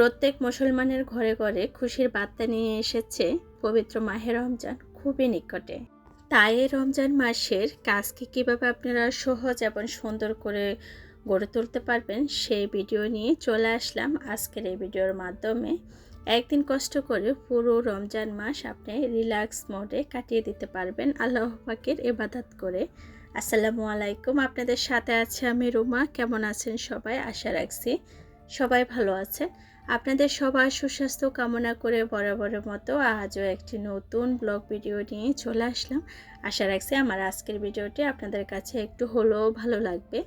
প্রত্যেক মুসলমানের ঘরে ঘরে খুশির বার্তা নিয়ে এসেছে পবিত্র মাহে রমজান, খুবই নিকটে। তাই এই রমজান মাসের কাজকে কীভাবে আপনারা সহজ এবং সুন্দর করে গড়ে তুলতে পারবেন, সেই ভিডিও নিয়ে চলে আসলাম আজকের এই ভিডিওর মাধ্যমে। একদিন কষ্ট করে পুরো রমজান মাস আপনি রিল্যাক্স মোডে কাটিয়ে দিতে পারবেন, আল্লাহ পাকের এবাদাত করে। আসসালামু আলাইকুম, আপনাদের সাথে আছে আমি রুমা, কেমন আছেন সবাই? আশা রাখছি সবাই ভালো আছে। আপনাদের সবার সুস্বাস্থ্য কামনা করে বরাবরের মতো আজও একটি নতুন ব্লগ ভিডিও নিয়ে চলে আসলাম। আশা রাখছি আমার আজকের ভিডিওটি আপনাদের কাছে একটু হলেও ভালো লাগবে।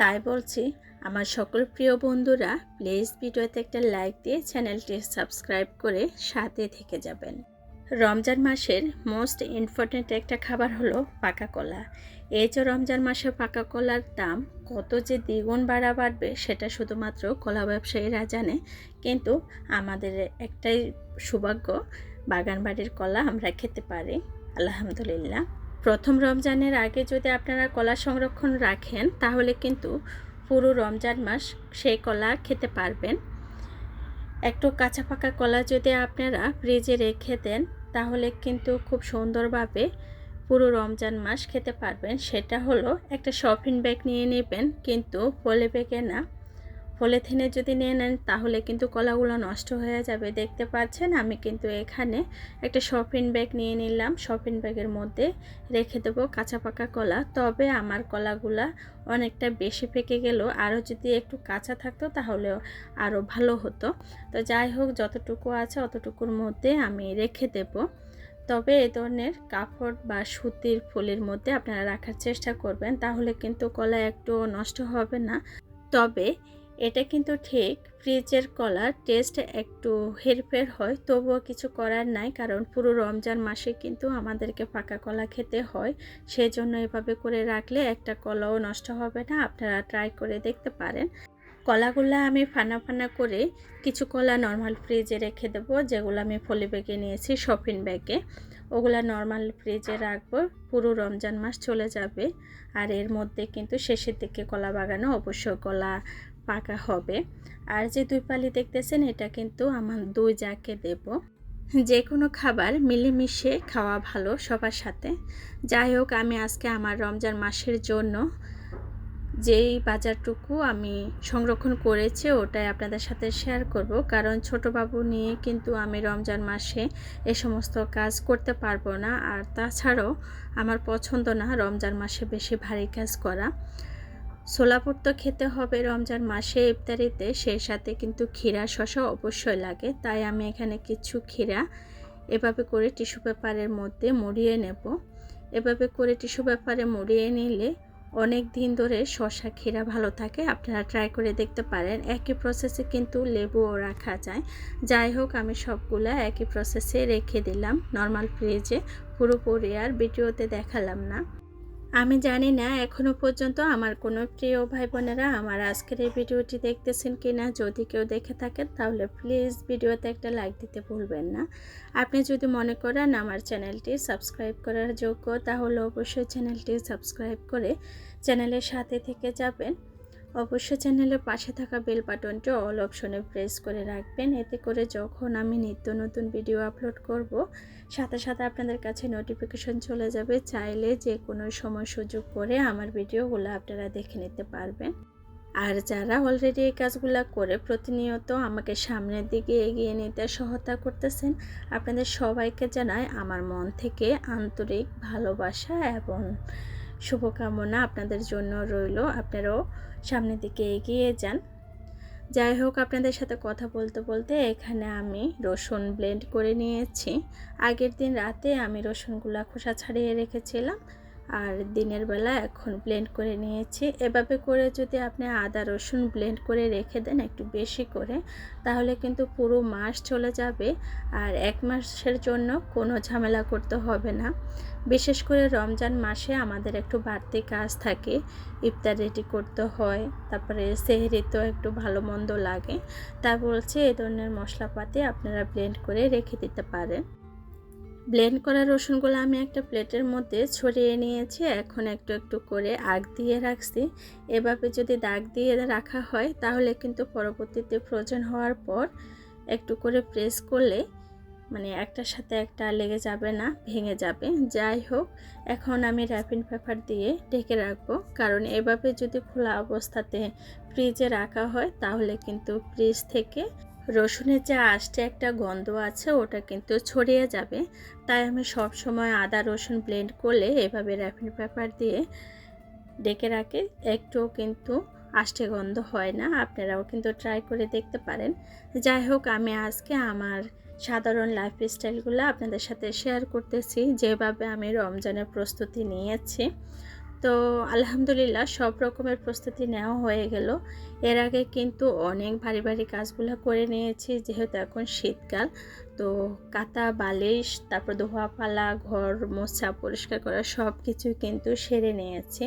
তাই বলছি, আমার সকল প্রিয় বন্ধুরা প্লিজ ভিডিওতে একটা লাইক দিয়ে চ্যানেলটি সাবস্ক্রাইব করে সাথে থেকে যাবেন। রমজান মাসের মোস্ট ইম্পর্ট্যান্ট একটা খাবার হলো পাকা কলা। এই যে রমজান মাসে পাকা কলার দাম কত যে দ্বিগুণ বাড়া বাড়বে সেটা শুধুমাত্র কলা ব্যবসায়ীরা জানে। কিন্তু আমাদের একটাই সৌভাগ্য বাগান বাড়ির কলা আমরা খেতে পারি, আলহামদুলিল্লাহ। প্রথম রমজানের আগে যদি আপনারা কলা সংরক্ষণ রাখেন, তাহলে কিন্তু পুরো রমজান মাস সেই কলা খেতে পারবেন। একটু কাঁচা পাকা কলা যদি আপনারা ফ্রিজে রেখে দেন, তাহলে কিন্তু খুব সুন্দরভাবে পুরো রমজান মাস খেতে পারবেন, সেটা হলো একটা শপিং ব্যাগ নিয়ে নেবেন, কিন্তু পলে ব্যাগে না। পলিথিনে যদি নিয়ে নেন, তাহলে কিন্তু কলাগুলো নষ্ট হয়ে যাবে। দেখতে পাচ্ছেন, আমি কিন্তু এখানে একটা শপিং ব্যাগ নিয়ে নিলাম। শপিং ব্যাগের মধ্যে রেখে দেবো কাঁচা পাকা কলা। তবে আমার কলাগুলা অনেকটা বেশি পেকে গেল। আরও যদি একটু কাঁচা থাকতো তাহলে আরও ভালো হতো। তো যাই হোক, যতটুকু আছে, অতটুকুর মধ্যে আমি রেখে দেবো। তবে এ ধরনের কাপড় বা সুতির ফুলের মধ্যে আপনারা রাখার চেষ্টা করবেন, তাহলে কিন্তু কলা একটু নষ্ট হবে না। তবে এটা কিন্তু ঠিক, ফ্রিজের কলার টেস্ট একটু হেরফের হয়, তবুও কিছু করার নাই, কারণ পুরো রমজান মাসে কিন্তু আমাদেরকে পাকা কলা খেতে হয়। সেই জন্য এভাবে করে রাখলে একটা কলাও নষ্ট হবে না, আপনারা ট্রাই করে দেখতে পারেন। কলাগুলো আমি ফানা ফানা করে কিছু কলা নর্মাল ফ্রিজে রেখে দেবো, যেগুলো আমি ফলি ব্যাগে নিয়েছি শপিং ব্যাগে। ওগুলা নর্মাল ফ্রিজে রাখব, পুরো রমজান মাস চলে যাবে। আর এর মধ্যে কিন্তু শেষের দিকে কলা বাগানো অবশ্যই কলা পাকা হবে। আর যে দুই পালি দেখতেছেন, এটা কিন্তু আমার দুই জাকে দেব। যে কোনো খাবার মিলেমিশে খাওয়া ভালো সবার সাথে। যাই হোক, আমি আজকে আমার রমজান মাসের জন্য যেই বাজারটুকু আমি সংরক্ষণ করেছি, ওটাই আপনাদের সাথে শেয়ার করব। কারণ ছোট বাবু নিয়ে কিন্তু আমি রমজান মাসে এ সমস্ত কাজ করতে পারব না। আর তাছাড়াও আমার পছন্দ না রমজান মাসে বেশি ভারী কাজ করা। সোলাপুর তো খেতে হবে রমজান মাসে ইফতারিতে, সেই সাথে কিন্তু ক্ষীরা শশা অবশ্যই লাগে। তাই আমি এখানে কিছু ক্ষীরা এভাবে করে টিস্যু পেপারের মধ্যে মুড়িয়ে নেব। এভাবে করে টিস্যু পেপারে মুড়িয়ে নিলে অনেক দিন ধরে শশা ক্ষীরা ভালো থাকে, আপনারা ট্রাই করে দেখতে পারেন। একই প্রসেসে কিন্তু লেবুও রাখা যায়। যাই হোক, আমি সবগুলা একই প্রসেসে রেখে দিলাম। নর্মাল ফ্রিজে পুরোপুরি আর ভিডিওতে দেখালাম না। আমি জানি না এখনও পর্যন্ত আমার কোনো প্রিয় ভাই বোনেরা আমার আজকের এই ভিডিওটি দেখতেছেন কি না যদি কেউ দেখে থাকেন, তাহলে প্লিজ ভিডিওতে একটা লাইক দিতে ভুলবেন না। আপনি যদি মনে করেন আমার চ্যানেলটি সাবস্ক্রাইব করার যোগ্য, তাহলে অবশ্যই চ্যানেলটি সাবস্ক্রাইব করে চ্যানেলের সাথে থেকে যাবেন। অবশ্যই চ্যানেলের পাশে থাকা বেল বাটনটি অল অপশনে প্রেস করে রাখবেন। এতে করে যখন আমি নিত্য নতুন ভিডিও আপলোড করব, সাথে সাথে আপনাদের কাছে নোটিফিকেশন চলে যাবে। চাইলে যে কোনো সময় সুযোগ করে আমার ভিডিওগুলো আপনারা দেখে নিতে পারবেন। আর যারা অলরেডি এই কাজগুলো করে প্রতিনিয়ত আমাকে সামনের দিকে এগিয়ে নিতে সহায়তা করতেছেন, আপনাদের সবাইকে জানাই আমার মন থেকে আন্তরিক ভালোবাসা এবং শুভকামনা আপনাদের জন্য রইল। আপনারাও সামনের দিকে এগিয়ে যান। যাই হোক, আপনাদের সাথে কথা বলতে বলতে এখানে আমি রসুন ব্লেন্ড করে নিয়েছি। আগের দিন রাতে আমি রসুনগুলো খোসা ছাড়িয়ে রেখেছিলাম। আর দিনের বেলা এখন ব্লেন্ড করে নিয়েছি। এভাবে করে যদি আপনি আদা, রসুন ব্লেন্ড করে রেখে দেন একটু বেশি করে, তাহলে কিন্তু পুরো মাস চলে যাবে আর এক মাসের জন্য কোনো ঝামেলা করতে হবে না। বিশেষ করে রমজান মাসে আমাদের একটু বাড়তি কাজ থাকে ইফতার রেডি করতে হয়, তারপরে সেহরিতেও একটু ভালো মন্দ লাগে। তা বলছে, এ ধরনের মশলাপাতি আপনারা ব্লেন্ড করে রেখে দিতে পারেন। ব্লেন্ড করা রসুনগুলো আমি একটা প্লেটের মধ্যে ছড়িয়ে নিয়েছি। এখন একটু একটু করে আগ দিয়ে রাখছি। এভাবে যদি দাগ দিয়ে রাখা হয়, তাহলে কিন্তু পরবর্তীতে ফ্রোজেন হওয়ার পর একটু করে প্রেস করলে মানে একটার সাথে একটা লেগে যাবে না, ভেঙে যাবে। যাই হোক, এখন আমি র্যাপিং পেপার দিয়ে ঢেকে রাখব। কারণ এভাবে যদি খোলা অবস্থাতে ফ্রিজে রাখা হয়, তাহলে কিন্তু ফ্রিজ থেকে রসুনের যে আষ্টে একটা গন্ধ আছে, ওটা কিন্তু ছড়িয়ে যাবে। তাই আমি সব সময় আদা, রসুন ব্লেন্ড করলে এভাবে র্যাপিং পেপার দিয়ে ডেকে রাখি। একটুও কিন্তু আষ্টে গন্ধ হয় না, আপনারাও কিন্তু ট্রাই করে দেখতে পারেন। যাই হোক, আমি আজকে আমার সাধারণ লাইফ স্টাইলগুলো আপনাদের সাথে শেয়ার করতেছি। যেভাবে আমি রমজানের প্রস্তুতি নিয়েছি। তো আলহামদুলিল্লাহ সব রকমের প্রস্তুতি নেওয়া হয়ে গেল। এর আগে কিন্তু অনেক ভারী ভারী কাজগুলো করে নিয়েছি, যেহেতু এখন শীতকাল। তো কাতা বালিশ, তারপর ধোয়া পালা ঘর মোছা, পরিষ্কার করা সব কিছু কিন্তু সেরে নিয়েছি।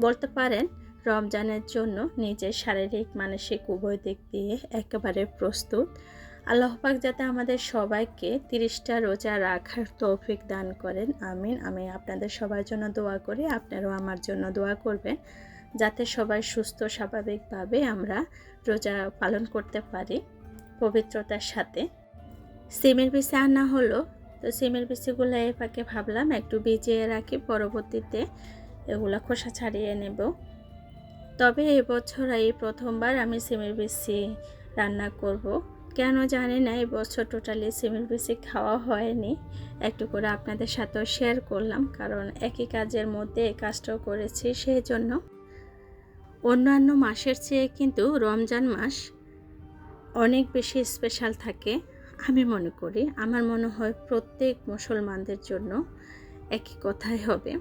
বলতে পারেন, রমজানের জন্য নিজের শারীরিক, মানসিক, উভয় দিক দিয়ে একেবারে প্রস্তুত। আল্লাহ পাক যাতে আমাদের সবাইকে তিরিশটা রোজা রাখার তৌফিক দান করেন, আমিন। আমি আপনাদের সবার জন্য দোয়া করি, আপনারাও আমার জন্য দোয়া করবেন, যাতে সবাই সুস্থ স্বাভাবিকভাবে আমরা রোজা পালন করতে পারি পবিত্রতার সাথে। সিমের বিচি আনা হলো, তো সিমের বিচিগুলো এ ভাবলাম একটু ভিজিয়ে রাখি, পরবর্তীতে এগুলো খোসা ছাড়িয়ে নেব। তবে এবছর এই প্রথমবার আমি সিমের বিচি রান্না করব। কেন জানি না, এই বছর টোটালি সিমের বেশি খাওয়া হয়নি। একটু করে আপনাদের সাথেও শেয়ার করলাম, কারণ একই কাজের মধ্যে এই কাজটাও করেছি সেই জন্য অন্যান্য মাসের চেয়ে কিন্তু রমজান মাস অনেক বেশি স্পেশাল থাকে, আমি মনে করি। আমার মনে হয় প্রত্যেক মুসলমানদের জন্য একই কথাই হবে।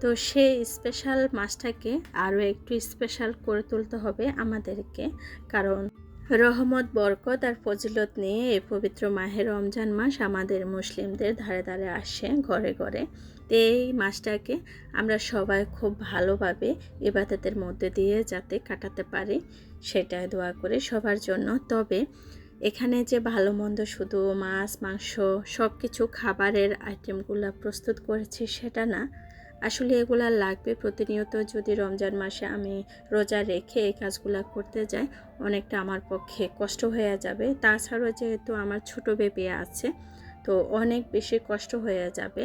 তো সেই স্পেশাল মাছটাকে আরও একটু স্পেশাল করে তুলতে হবে আমাদেরকে, কারণ রহমত, বরকত আর ফজিলত নিয়ে এই পবিত্র মাহে রমজান মাস আমাদের মুসলিমদের ধারে ধারে আসে, ঘরে ঘরে। তো এই মাসটাকে আমরা সবাই খুব ভালোভাবে ইবাদতের মধ্যে দিয়ে যাতে কাটাতে পারি, সেটাই দোয়া করে সবার জন্য। তবে এখানে যে ভালো মন্দ শুধু মাছ, মাংস সব কিছু খাবারের আইটেমগুলো প্রস্তুত করেছি, সেটা না আসলে এগুলা লাগবে। প্রতিনিয়ত যদি রমজান মাসে আমি রোজা রেখে এই কাজগুলো করতে যাই, অনেকটা আমার পক্ষে কষ্ট হয়ে যাবে। তাছাড়াও যেহেতু আমার ছোট বেবি আছে, তো অনেক বেশি কষ্ট হয়ে যাবে।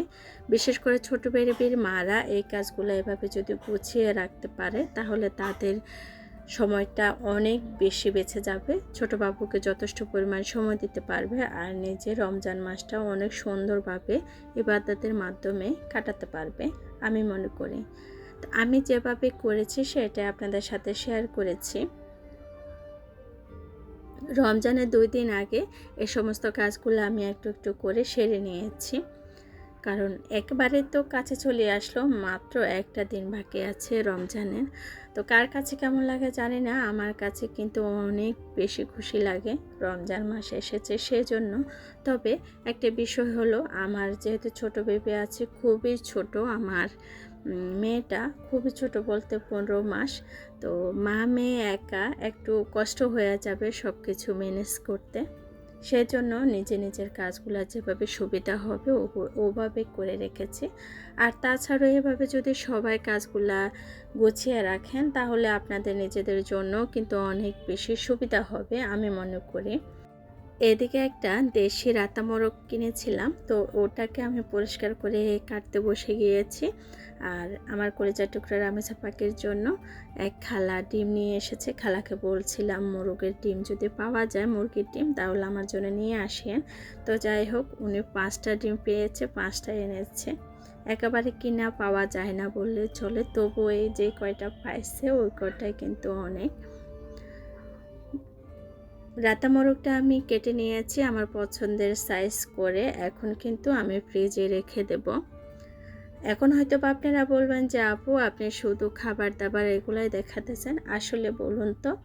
বিশেষ করে ছোট বেবির মারা এই কাজগুলো এভাবে যদি গুছিয়ে রাখতে পারে, তাহলে তাদের সময়টা অনেক বেশি বেঁচে যাবে। ছোট বাবুকে যথেষ্ট পরিমাণ সময় দিতে পারবে আর নিজে রমজান মাসটা অনেক সুন্দরভাবে ইবাদতের মাধ্যমে কাটাতে পারবে, আমি মনে করি। আমি যেভাবে করেছি সেটা আপনাদের সাথে শেয়ার করেছি। রমজানের দুই দিন আগে এ সমস্ত কাজগুলো আমি একটু একটু করে সেরে নিয়েছি। কারণ একবারে তো কাছে চলে আসলো, মাত্র একটা দিন বাকি আছে রমজানের। তো কার কাছে কেমন লাগে জানি না, আমার কাছে কিন্তু অনেক বেশি খুশি লাগে, রমজান মাস এসেছে সেজন্য। তবে একটা বিষয় হলো, আমার যেহেতু ছোট বেবি আছে, খুবই ছোট, আমার মেয়েটা খুবই ছোট বলতে পনেরো মাস। তো মা মেয়ে একা একটু কষ্ট হয়ে যাবে সব কিছু ম্যানেজ করতে। সেজন্য নিজে নিজের কাজগুলো যেভাবে সুবিধা হবে ওভাবে করে রেখেছি। আর তাছাড়াও এভাবে যদি সবাই কাজগুলো গুছিয়ে রাখেন, তাহলে আপনাদের নিজেদের জন্য কিন্তু অনেক বেশি সুবিধা হবে, আমি মনে করি। এদিকে একটা দেশি রাতা মোরগ কিনেছিলাম, তো ওটাকে আমি পরিষ্কার করে কাটতে বসে গিয়েছি। আর আমার কলেজার টুকরার আমেজা পাখির জন্য এক খালা ডিম নিয়ে এসেছে। খালাকে বলছিলাম, মোরগের ডিম যদি পাওয়া যায়, মুরগির ডিম, তাহলে আমার জন্য নিয়ে আসেন। তো যাই হোক, উনি পাঁচটা ডিম পেয়েছে, পাঁচটা এনেছে। একেবারে কিনা পাওয়া যায় না বললে চলে তবু এই যে কয়টা পাইছে, ওই কয়টাই কিন্তু অনেক। রাতা মোরগটা আমি কেটে নিয়েছি আমার পছন্দের সাইজ করে। এখন কিন্তু আমি ফ্রিজে রেখে দেব। এখন হয়তো আপনারা বলবেন যে, আপু, আপনি শুধু খাবার দাবার এগুলাই দেখাতেছেন? আসলে বলুন তো,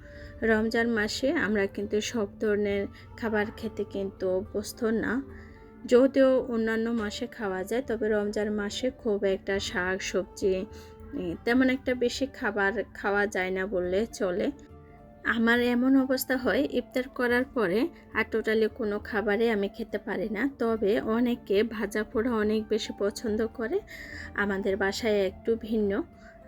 রমজান মাসে আমরা কিন্তু সব ধরনের খাবার খেতে কিন্তু অভ্যস্ত না। যদিও অন্যান্য মাসে খাওয়া যায়, তবে রমজান মাসে খুব একটা শাক সবজি তেমন একটা বেশি খাবার খাওয়া যায় না বললে চলে। আমার এমন অবস্থা হয়, ইফতার করার পরে আর টোটালি কোনো খাবারে আমি খেতে পারি না। তবে অনেকে ভাজা পোড়া অনেক বেশি পছন্দ করে, আমাদের বাসায় একটু ভিন্ন।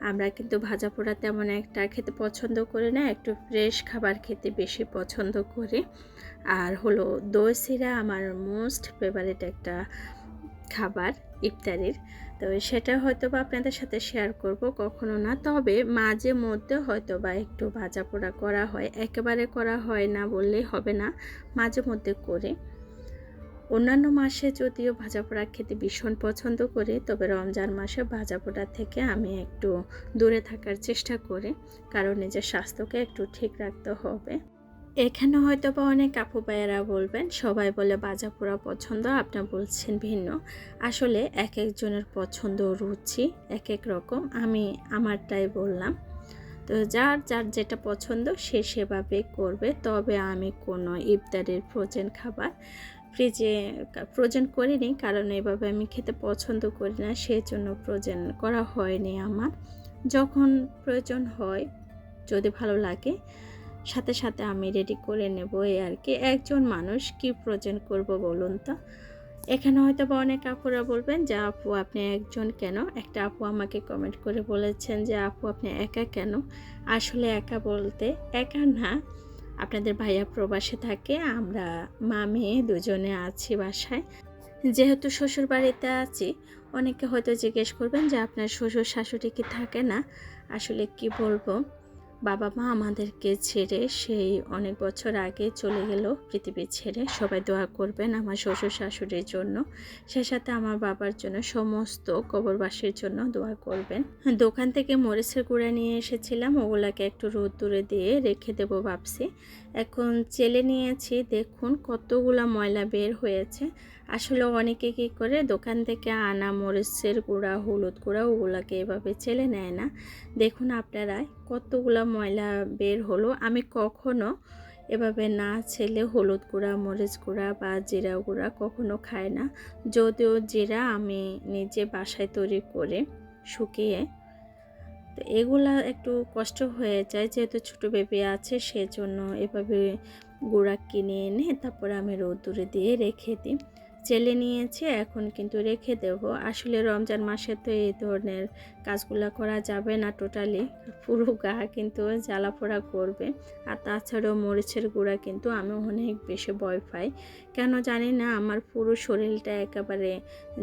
আমরা কিন্তু ভাজা পোড়া তেমন একটা খেতে পছন্দ করি না, একটু ফ্রেশ খাবার খেতে বেশি পছন্দ করি। আর হলো দই সিরা আমার মোস্ট ফেভারিট একটা খাবার ইফতারির। তো সেটা হয়তো বা আপনাদের সাথে শেয়ার করব কখনো না। তবে মাঝে মধ্যে হয়তো বা একটু ভাজা পোড়া করা হয়, একেবারে করা হয় না বললেই হবে না, মাঝে মধ্যে করে। অন্যান্য মাসে যদিও ভাজা পোড়া খেতে ভীষণ পছন্দ করি, তবে রমজান মাসে ভাজা পোড়া থেকে আমি একটু দূরে থাকার চেষ্টা করি, কারণ নিজের স্বাস্থ্যকে একটু ঠিক রাখতে হবে। এখানে হয়তো বা অনেক আপু ভাইয়েরা বলবেন, সবাই বলে বাজা পোড়া পছন্দ আপনার বলছেন ভিন্ন। আসলে এক একজনের পছন্দ রুচি এক এক রকম, আমি আমারটাই বললাম। তো যার যার যেটা পছন্দ সে সেভাবে করবে, তবে আমি কোনো ইফতারের ফ্রোজেন খাবার ফ্রিজে ফ্রোজেন করিনি, কারণ এভাবে আমি খেতে পছন্দ করি না সেই জন্য ফ্রোজেন করা হয়নি আমার। যখন প্রয়োজন হয়, যদি ভালো লাগে সাথে সাথে আমি রেডি করে নেব এই আর কি। একজন মানুষ কি প্রয়োজন করব বলুন তো? এখানে হয়তো বা অনেক আপুরা বলবেন যে, আপু, আপনি একজন কেন? একটা আপু আমাকে কমেন্ট করে বলেছেন যে, আপু, আপনি একা কেন? আসলে একা বলতে একা না। আপনাদের ভাইয়া প্রবাসে থাকে, আমরা মা, মেয়ে দুজনে আছি বাসায়। যেহেতু শ্বশুর বাড়িতে আছি, অনেকে হয়তো জিজ্ঞেস করবেন যে, আপনার শ্বশুর শাশুড়ি কি থাকে না? আসলে কি বলব? বাবা মা আমাদেরকে ছেড়ে সেই অনেক বছর আগে চলে গেল পৃথিবী ছেড়ে। সবাই দোয়া করবেন আমার শ্বশুর শাশুড়ির জন্য। সে সাথে আমার বাবার জন্য সমস্ত কবরবাসীর জন্য দোয়া করবেন। দোকান থেকে মরিচের গুঁড়া নিয়ে এসেছিলাম। ওগুলাকে একটু রোদ দূরে দিয়ে রেখে দেবো ভাবছি। এখন চেলে নিয়েছি, দেখুন কতগুলা ময়লা বের হয়েছে। আসলে অনেকে কী করে, দোকান থেকে আনা মরিচের গুঁড়া, হলুদ গুঁড়া, ওগুলাকে এভাবে চেলে নেয় না। দেখুন আপনারা কতগুলা ময়লা বের হলো। আমি কখনো এভাবে না ছেলে হলুদ গুঁড়া, মরিচ গুঁড়া বা জিরা গুঁড়া কখনো খায় না। যদিও জিরা আমি নিজে বাসায় তৈরি করে শুকিয়ে তো এগুলা একটু কষ্ট হয়ে যায়, যেহেতু ছোটো বেবি আছে, সেজন্য এভাবে গুঁড়া কিনে এনে তারপরে আমি রোদ্দুরে দিয়ে রেখে দিই। চেলে নিয়েছে, এখন কিন্তু রেখে দেব। আসলে রমজান মাসে তো এই ধরনের কাজগুলো করা যাবে না টোটালি পুরো গা কিন্তু জ্বালা পোড়া করবে। আর তাছাড়াও মরিচের গুঁড়া কিন্তু আমি অনেক বেশি ভয় পাই। কেন জানি না, আমার পুরো শরীরটা একেবারে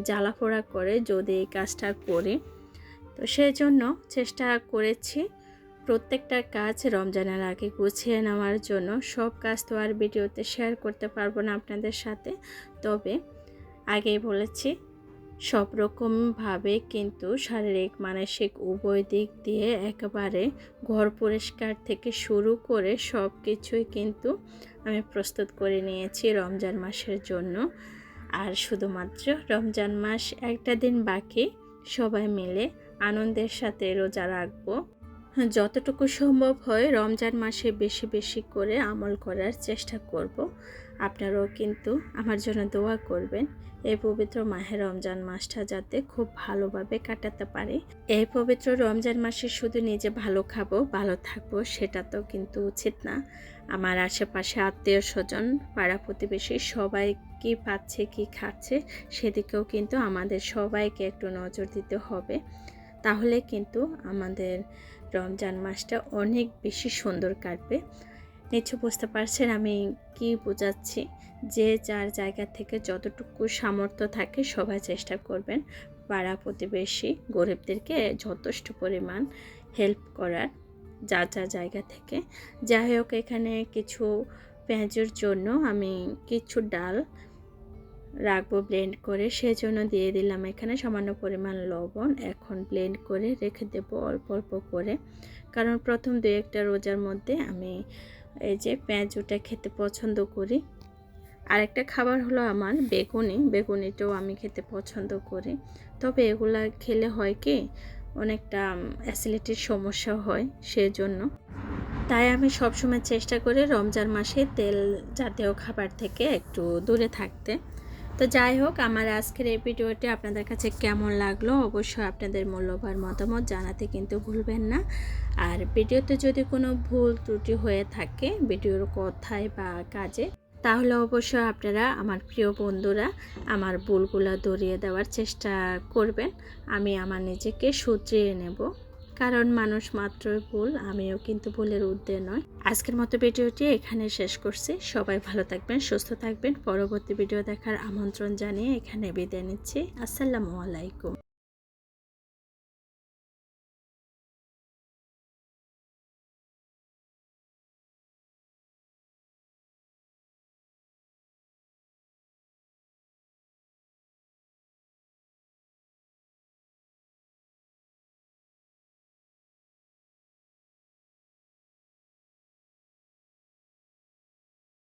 জ্বালা পোড়া করে যদি এই কাজটা করি। তো সেই জন্য চেষ্টা করেছি প্রত্যেকটা কাজ রমজানের আগে গুছিয়ে নেওয়ার জন্য। সব কাজ তো আর ভিডিওতে শেয়ার করতে পারব না আপনাদের সাথে। তবে আগেই বলেছি, সব রকমভাবে কিন্তু শারীরিক, মানসিক উভয় দিক দিয়ে একেবারে ঘর পরিষ্কার থেকে শুরু করে সব কিছুই কিন্তু আমি প্রস্তুত করে নিয়েছি রমজান মাসের জন্য। আর শুধুমাত্র রমজান মাস একটা দিন বাকি, সবাই মিলে আনন্দের সাথে রোজা রাখব। যতটুকু সম্ভব হয় রমজান মাসে বেশি বেশি করে আমল করার চেষ্টা করব। আপনারাও কিন্তু আমার জন্য দোয়া করবেন এই পবিত্র মাহে রমজান মাসটা যাতে খুব ভালোভাবে কাটাতে পারে। এই পবিত্র রমজান মাসে শুধু নিজে ভালো খাব, ভালো থাকব সেটা তো কিন্তু উচিত না। আমার আশেপাশে আত্মীয় স্বজন, পাড়া প্রতিবেশী সবাই কি পাচ্ছে, কি খাচ্ছে সেদিকেও কিন্তু আমাদের সবাইকে একটু নজর দিতে হবে। তাহলে কিন্তু আমাদের রমজান মাসটা অনেক বেশি সুন্দর কাটবে। নিশ্চয় বুঝতে পারছেন আমি কি বোঝাচ্ছি? যে যার জায়গা থেকে যতটুকু সামর্থ্য থাকে সবাই চেষ্টা করবেন পাড়া প্রতিবেশী গরিবদেরকে যথেষ্ট পরিমাণ হেল্প করার যা যা জায়গা থেকে। যাই হোক, এখানে কিছু পেঁয়াজের জন্য আমি কিছু ডাল রাখব ব্লেন্ড করে সেজন্য দিয়ে দিলাম এখানে সামান্য পরিমাণ লবণ। এখন ব্লেন্ড করে রেখে দেব অল্প অল্প করে। কারণ প্রথম দু একটা রোজার মধ্যে আমি এই যে পেঁয়াজুটা খেতে পছন্দ করি। আরেকটা খাবার হলো আমার বেগুনি। বেগুনিটাও আমি খেতে পছন্দ করি। তবে এগুলা খেলে হয় কি, অনেকটা অ্যাসিলিটির সমস্যা হয় সেজন্য। তাই আমি সবসময় চেষ্টা করি রমজান মাসে তেল জাতীয় খাবার থেকে একটু দূরে থাকতে। তো যাই হোক, আমার আজকের এই ভিডিওটি আপনাদের কাছে কেমন লাগল অবশ্যই আপনাদের মূল্যবান মতামত জানাতে কিন্তু ভুলবেন না। আর ভিডিওতে যদি কোনো ভুল ত্রুটি হয়ে থাকে, ভিডিওর কথায় বা কাজে, তাহলে অবশ্যই আপনারা আমার প্রিয় বন্ধুরা আমার ভুলগুলো দরিয়ে দেওয়ার চেষ্টা করবেন। আমি আমার নিজেকে শুধরিয়ে নেব। কারণ মানুষ মাত্রই ভুল, আমিও কিন্তু ভুলের ঊর্ধ্বে নয় আজকের মতো ভিডিওটি এখানে শেষ করছি। সবাই ভালো থাকবেন, সুস্থ থাকবেন। পরবর্তী ভিডিও দেখার আমন্ত্রণ জানিয়ে এখানে বিদায় নিচ্ছি। আসসালামু আলাইকুম।